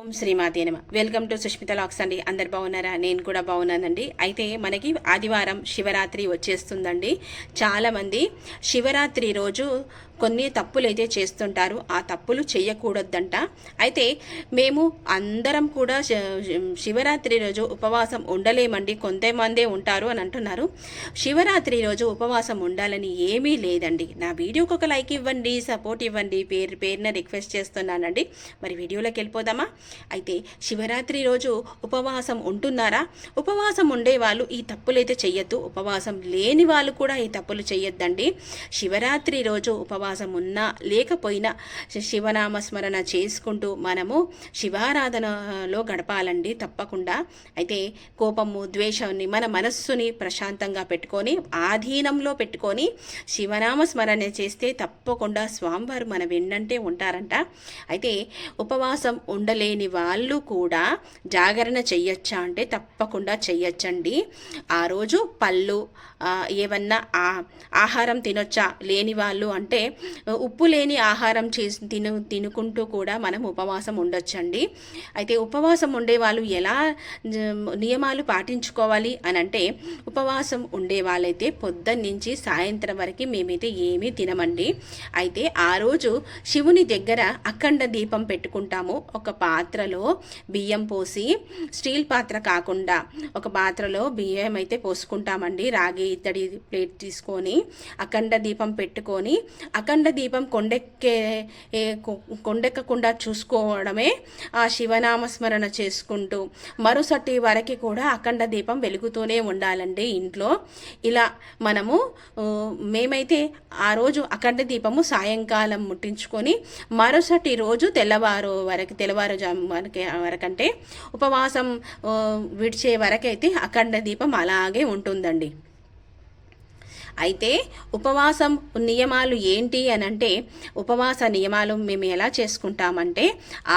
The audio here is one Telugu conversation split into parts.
ఓం శ్రీమాతి నమ. వెల్కమ్ టు సుష్మిత లాక్స్ అండి. అందరు బాగున్నారా? నేను కూడా బాగున్నానండి. అయితే మనకి ఆదివారం శివరాత్రి వచ్చేస్తుందండి. చాలామంది శివరాత్రి రోజు కొన్ని తప్పులు అయితే చేస్తుంటారు ఆ తప్పులు చేయకూడదంట అయితే మేము అందరం కూడా శివరాత్రి రోజు ఉపవాసం ఉండలేమండి కొంతమందే ఉంటారు అని అంటున్నారు. శివరాత్రి రోజు ఉపవాసం ఉండాలని ఏమీ లేదండి. నా వీడియోకి ఒక లైక్ ఇవ్వండి సపోర్ట్ ఇవ్వండి పేరు పేరున రిక్వెస్ట్ చేస్తున్నానండి. మరి వీడియోలోకి వెళ్ళిపోదామా? అయితే శివరాత్రి రోజు ఉపవాసం ఉంటున్నారా? ఉపవాసం ఉండే వాళ్ళు ఈ తప్పులైతే చెయ్యొద్దు ఉపవాసం లేని వాళ్ళు కూడా ఈ తప్పులు చెయ్యొద్దండి. శివరాత్రి రోజు ఉపవాసం ఉన్నా లేకపోయినా శివనామ స్మరణ చేసుకుంటూ మనము శివారాధనలో గడపాలండి తప్పకుండా. అయితే కోపము ద్వేషాన్ని మన మనస్సుని ప్రశాంతంగా పెట్టుకొని ఆధీనంలో పెట్టుకొని శివనామ స్మరణ చేస్తే తప్పకుండా స్వామివారు మన వెన్నంటే ఉంటారంట. అయితే ఉపవాసం ఉండలేని వాళ్ళు కూడా జాగరణ చెయ్యొచ్చా అంటే తప్పకుండా చెయ్యొచ్చండి. ఆ రోజు పళ్ళు ఏమన్నా ఆహారం తినొచ్చా లేని వాళ్ళు అంటే ఉప్పు లేని ఆహారం చేసి తిను తినుకుంటూ కూడా మనం ఉపవాసం ఉండొచ్చండి. అయితే ఉపవాసం ఉండే వాళ్ళు ఎలా నియమాలు పాటించుకోవాలి అని అంటే ఉపవాసం ఉండే వాళ్ళైతే పొద్దున్న నుంచి సాయంత్రం వరకు మేమైతే ఏమీ తినమండి. అయితే ఆ రోజు శివుని దగ్గర అఖండ దీపం పెట్టుకుంటాము. ఒక పాత్రలో బియ్యం పోసి స్టీల్ పాత్ర కాకుండా ఒక పాత్రలో బియ్యం అయితే పోసుకుంటామండి. రాగి ఇత్తడి ప్లేట్ తీసుకొని అఖండ దీపం పెట్టుకొని అఖండ దీపం కొండెక్కే కొ- కొండెక్కకుండా చూసుకోవడమే ఆ శివనామస్మరణ చేసుకుంటూ మరుసటి వరకు కూడా అఖండ దీపం వెలుగుతూనే ఉండాలండి ఇంట్లో. ఇలా మనము మేమైతే ఆ రోజు అఖండ దీపము సాయంకాలం ముట్టించుకొని మరుసటి రోజు తెల్లవారు వరకు తెల్లవారుజాము వరకు వరకంటే ఉపవాసం విడిచే వరకైతే అఖండ దీపం అలాగే ఉంటుందండి. అయితే ఉపవాసం నియమాలు ఏంటి అని అంటే ఉపవాస నియమాలు మేము ఎలా చేసుకుంటామంటే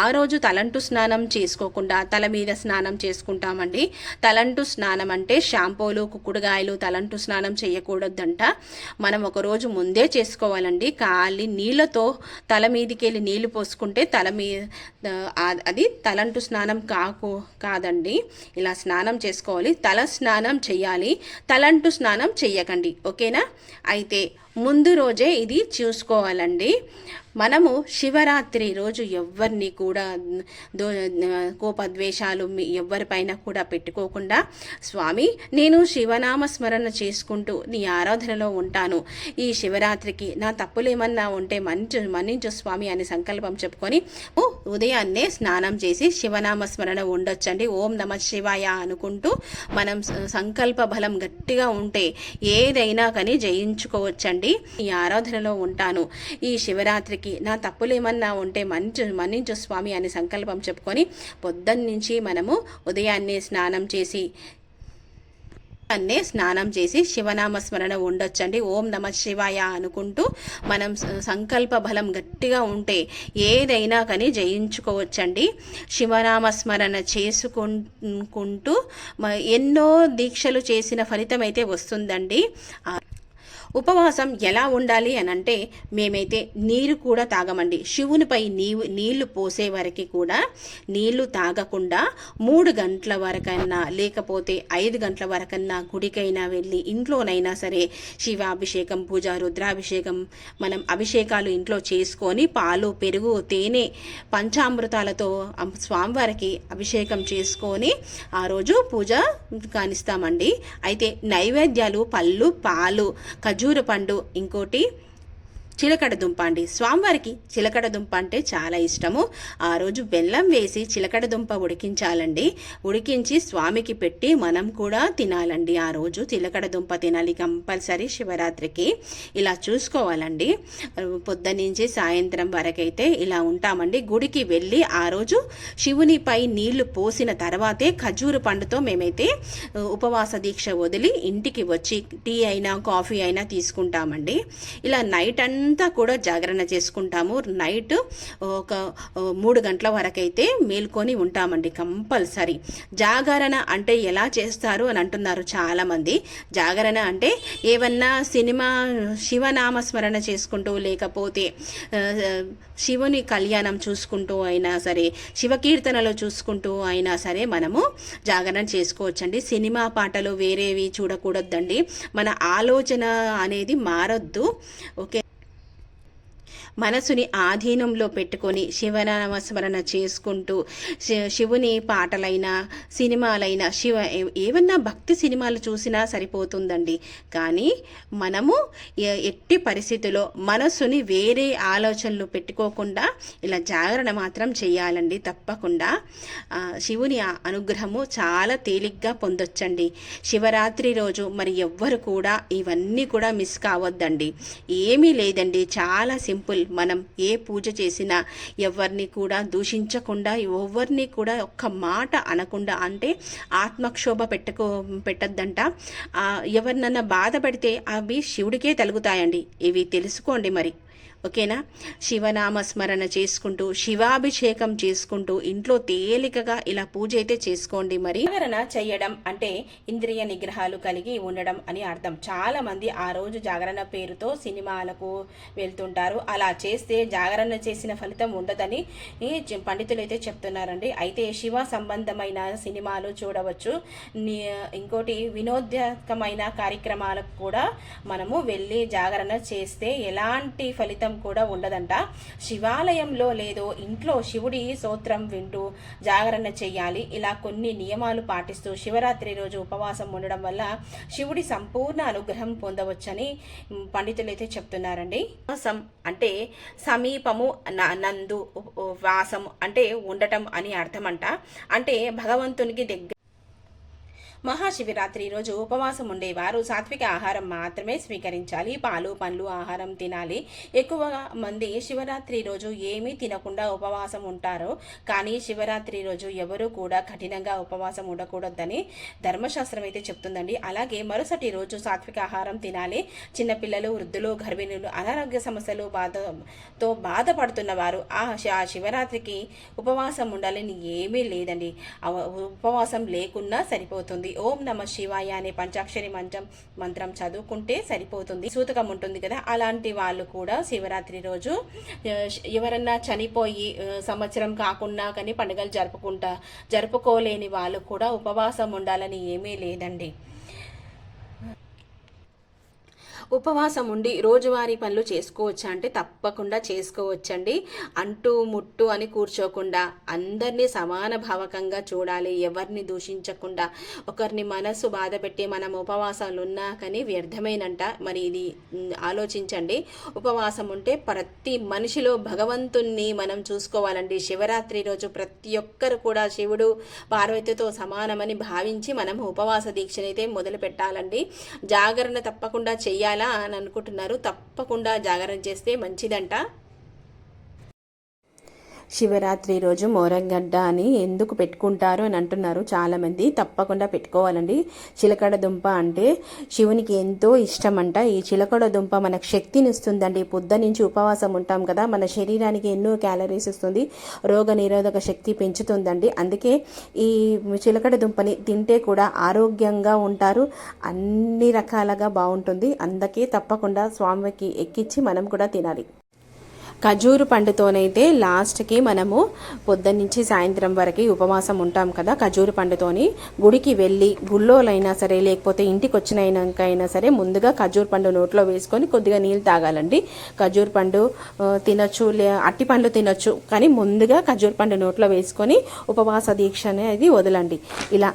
ఆ రోజు తలంటు స్నానం చేసుకోకుండా తల మీద స్నానం చేసుకుంటామండి. తలంటు స్నానం అంటే షాంపూలు కుక్కుడుగాయలు తలంటు స్నానం చేయకూడదంట. మనం ఒకరోజు ముందే చేసుకోవాలండి. కాలి నీళ్ళతో తల మీదకి వెళ్ళి నీళ్ళు పోసుకుంటే తల మీద అది తలంటు స్నానం కాకు కాదండి. ఇలా స్నానం చేసుకోవాలి. తల స్నానం చేయాలి. తలంటు స్నానం చెయ్యకండి. ఓకేనా అయితే ముందు రోజే ఇది చూసుకోవాలండి. మనము శివరాత్రి రోజు ఎవరిని కూడా దో కోపద్వేషాలు మీ ఎవరిపైన కూడా పెట్టుకోకుండా స్వామి నేను శివనామ స్మరణ చేసుకుంటూ నీ ఆరాధనలో ఉంటాను. ఈ శివరాత్రికి నా తప్పులేమన్నా ఉంటే మన్నించు మన్నించు స్వామి అని సంకల్పం చెప్పుకొని ఓ, ఉదయాన్నే స్నానం చేసి శివనామ స్మరణ ఉండొచ్చండి. ఓం నమ శివాయ అనుకుంటూ మనం సంకల్ప బలం గట్టిగా ఉంటే ఏదైనా కానీ జయించుకోవచ్చండి. ఈ ఆరాధనలో ఉంటాను. ఈ శివరాత్రికి నా తప్పులేమన్నా ఉంటే మన్నించు మన్నించు స్వామి అని సంకల్పం చెప్పుకొని పొద్దున్న నుంచి మనము ఉదయాన్నే స్నానం చేసి అన్నే స్నానం చేసి శివనామ స్మరణ ఉండొచ్చండి. ఓం నమ శివాయ అనుకుంటూ మనం సంకల్ప బలం గట్టిగా ఉంటే ఏదైనా కానీ జయించుకోవచ్చండి. శివనామ స్మరణ చేసుకుంటూ ఎన్నో దీక్షలు చేసిన ఫలితం అయితే వస్తుందండి ఉపవాసం ఎలా ఉండాలి అని అంటే మేమైతే నీరు కూడా తాగమండి. శివునిపై నీవు నీళ్ళు పోసే వరకు కూడా నీళ్ళు తాగకుండా మూడు గంటల వరకన్నా లేకపోతే ఐదు గంటల వరకన్నా గుడికైనా వెళ్ళి ఇంట్లోనైనా సరే శివాభిషేకం పూజ రుద్రాభిషేకం మనం అభిషేకాలు ఇంట్లో చేసుకొని పాలు పెరుగు తేనె పంచామృతాలతో స్వామివారికి అభిషేకం చేసుకొని ఆ రోజు పూజ కానిస్తామండి. అయితే నైవేద్యాలు పళ్ళు పాలు ఖర్జూర పండు ఇంకోటి చిలకడ దుంప అండి. స్వామివారికి చిలకడ దుంప అంటే చాలా ఇష్టము. ఆ రోజు బెల్లం వేసి చిలకడ దుంప ఉడికించాలండి. ఉడికించి స్వామికి పెట్టి మనం కూడా తినాలండి. ఆ రోజు చిలకడ దుంప తినాలి కంపల్సరీ శివరాత్రికి. ఇలా చూసుకోవాలండి. పొద్దునుంచి సాయంత్రం వరకైతే ఇలా ఉంటామండి. గుడికి వెళ్ళి ఆ రోజు శివునిపై నీళ్ళు పోసిన తర్వాతే ఖజూరు పండుతో మేమైతే ఉపవాస దీక్ష వదిలి ఇంటికి వచ్చి టీ అయినా కాఫీ అయినా తీసుకుంటామండి. ఇలా నైట్ అంతా అంతా కూడా జాగరణ చేసుకుంటాము. నైట్ ఒక మూడు గంటల వరకైతే మేల్కొని ఉంటామండి కంపల్సరీ. జాగరణ అంటే ఎలా చేస్తారు అని అంటున్నారు చాలామంది. జాగరణ అంటే ఏమన్నా సినిమా శివనామస్మరణ చేసుకుంటూ లేకపోతే శివుని కళ్యాణం చూసుకుంటూ అయినా సరే శివకీర్తనలు చూసుకుంటూ అయినా సరే మనము జాగరణ చేసుకోవచ్చండి. సినిమా పాటలు వేరేవి చూడకూడదండి. మన ఆలోచన అనేది మారొద్దు. ఓకే. మనసుని ఆధీనంలో పెట్టుకొని శివనామస్మరణ చేసుకుంటూ శి- శివుని పాటలైనా సినిమాలైనా శివ ఏమన్నా భక్తి సినిమాలు చూసినా సరిపోతుందండి. కానీ మనము ఎట్టి పరిస్థితుల్లో మనసుని వేరే ఆలోచనలు పెట్టుకోకుండా ఇలా జాగరణ మాత్రం చేయాలండి తప్పకుండా. శివుని అనుగ్రహము చాలా తేలిగ్గా పొందొచ్చండి. శివరాత్రి రోజు మరి ఎవ్వరు కూడా ఇవన్నీ కూడా మిస్ కావద్దండి. ఏమీ లేదండి. చాలా సింపుల్. మనం ఏ పూజ చేసినా ఎవరిని కూడా దూషించకుండా ఎవరిని కూడా ఒక్క మాట అనకుండా అంటే ఆత్మక్షోభ పెట్టుకో పెట్టద్దంట. ఎవరినన్నా బాధ పెడితే అవి శివుడికే తలుగుతాయండి. ఇవి తెలుసుకోండి మరి. ఓకేనా? శివనామస్మరణ చేసుకుంటూ శివాభిషేకం చేసుకుంటూ ఇంట్లో తేలికగా ఇలా పూజ అయితే చేసుకోండి మరి. జాగరణ చేయడం అంటే ఇంద్రియ నిగ్రహాలు కలిగి ఉండడం అని అర్థం. చాలా మంది ఆ రోజు జాగరణ పేరుతో సినిమాలకు వెళ్తుంటారు. అలా చేస్తే జాగరణ చేసిన ఫలితం ఉండదని పండితులు అయితే చెప్తున్నారండి. అయితే శివ సంబంధమైన సినిమాలు చూడవచ్చు. ఇంకోటి వినోదాత్మకమైన కార్యక్రమాలకు కూడా మనము వెళ్ళి జాగరణ చేస్తే ఎలాంటి ఫలితం కూడా ఉండదంట. శివాలయంలో లేదో ఇంట్లో శివుడి సూత్రం వింటూ జాగరణ చేయాలి ఇలా కొన్ని నియమాలు పాటిస్తూ శివరాత్రి రోజు ఉపవాసం ఉండడం వల్ల శివుడి సంపూర్ణ అనుగ్రహం పొందవచ్చని పండితులైతే పండితులు అయితే చెప్తున్నారండి. ఉపవాసం అంటే సమీపము న- నందు ఉ- వాసం అంటే ఉండటం అని అర్థమంట. అంటే భగవంతునికి దగ్గర మహాశివరాత్రి రోజు ఉపవాసం ఉండేవారు. సాత్విక ఆహారం మాత్రమే స్వీకరించాలి. పాలు పండ్లు ఆహారం తినాలి. ఎక్కువ మంది శివరాత్రి రోజు ఏమీ తినకుండా ఉపవాసం ఉంటారు. కానీ శివరాత్రి రోజు ఎవరు కూడా కఠినంగా ఉపవాసం ఉండకూడదని ధర్మశాస్త్రం అయితే చెప్తుందండి. అలాగే మరుసటి రోజు సాత్విక ఆహారం తినాలి. చిన్నపిల్లలు వృద్ధులు గర్భిణులు అనారోగ్య సమస్యలు బాధతో బాధపడుతున్న వారు ఆ ఆ శివరాత్రికి ఉపవాసం ఉండాలని ఏమీ లేదండి. ఉపవాసం లేకున్నా సరిపోతుంది. ఓం నమ శివాయ అనే పంచాక్షరి మంత్రం మంత్రం చదువుకుంటే సరిపోతుంది. సూతకం ఉంటుంది కదా అలాంటి వాళ్ళు కూడా శివరాత్రి రోజు ఎవరన్నా చనిపోయి సంవత్సరం కాకుండా కానీ పండుగలు జరుపుకుంటా జరుపుకోలేని వాళ్ళు కూడా ఉపవాసం ఉండాలని ఏమీ లేదండి. ఉపవాసం ఉండి రోజువారీ పనులు చేసుకోవచ్చా అంటే తప్పకుండా చేసుకోవచ్చండి. అంటూ ముట్టు అని కూర్చోకుండా అందరినీ సమాన భావకంగా చూడాలి ఎవరిని దూషించకుండా. ఒకరిని మనసు బాధ పెట్టి మనం ఉపవాసాలు ఉన్నా కానీ వ్యర్థమైనంట. మరి ఇది ఆలోచించండి. ఉపవాసం ఉంటే ప్రతి మనిషిలో భగవంతుణ్ణి మనం చూసుకోవాలండి. శివరాత్రి రోజు ప్రతి ఒక్కరు కూడా శివుడు పార్వతితో సమానమని భావించి మనం ఉపవాస దీక్షనైతే మొదలు పెట్టాలండి జాగరణ తప్పకుండా చెయ్యాలి. అని అనుకుంటున్నారు. తప్పకుండా జాగరణ చేస్తే మంచిదంట. శివరాత్రి రోజు మోరంగడ్డ అని ఎందుకు పెట్టుకుంటారు అని అంటున్నారు చాలామంది. తప్పకుండా పెట్టుకోవాలండి. చిలకడ దుంప అంటే శివునికి ఎంతో ఇష్టం అంట ఈ చిలకడ దుంప మనకు శక్తిని ఇస్తుందండి పొద్దు నుంచి ఉపవాసం ఉంటాం కదా మన శరీరానికి ఎన్నో క్యాలరీస్ ఇస్తుంది రోగ నిరోధక శక్తి పెంచుతుందండి. అందుకే ఈ చిలకడ దుంపని తింటే కూడా ఆరోగ్యంగా ఉంటారు. అన్ని రకాలుగా బాగుంటుంది. అందుకే తప్పకుండా స్వామికి ఎక్కించి మనం కూడా తినాలి. ఖజూరు పండుతోనైతే లాస్ట్కి మనము పొద్దున్నుంచి సాయంత్రం వరకు ఉపవాసం ఉంటాం కదా ఖజూరు పండుతోని గుడికి వెళ్ళి గుళ్ళోలైనా సరే లేకపోతే ఇంటికి వచ్చినాకైనా సరే ముందుగా ఖజూరు పండు నోట్లో వేసుకొని కొద్దిగా నీళ్ళు తాగాలండి. ఖజూరు పండు తినొచ్చు లే అట్టి పండు తినొచ్చు కానీ ముందుగా ఖజూరు పండు నోట్లో వేసుకొని ఉపవాస దీక్ష అనేది వదలండి. ఇలా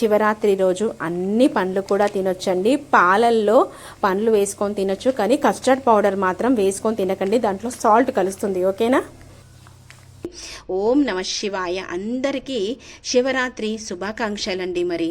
శివరాత్రి రోజు అన్ని పండ్లు కూడా తినొచ్చండి. పాలల్లో పండ్లు వేసుకొని తినొచ్చు కానీ కస్టర్డ్ పౌడర్ మాత్రం వేసుకొని తినకండి. దాంట్లో సాల్ట్ సాల్ట్ కలుస్తుంది ఓకేనా? ఓం నమ శివాయ. అందరికీ శివరాత్రి శుభాకాంక్షలండి మరి.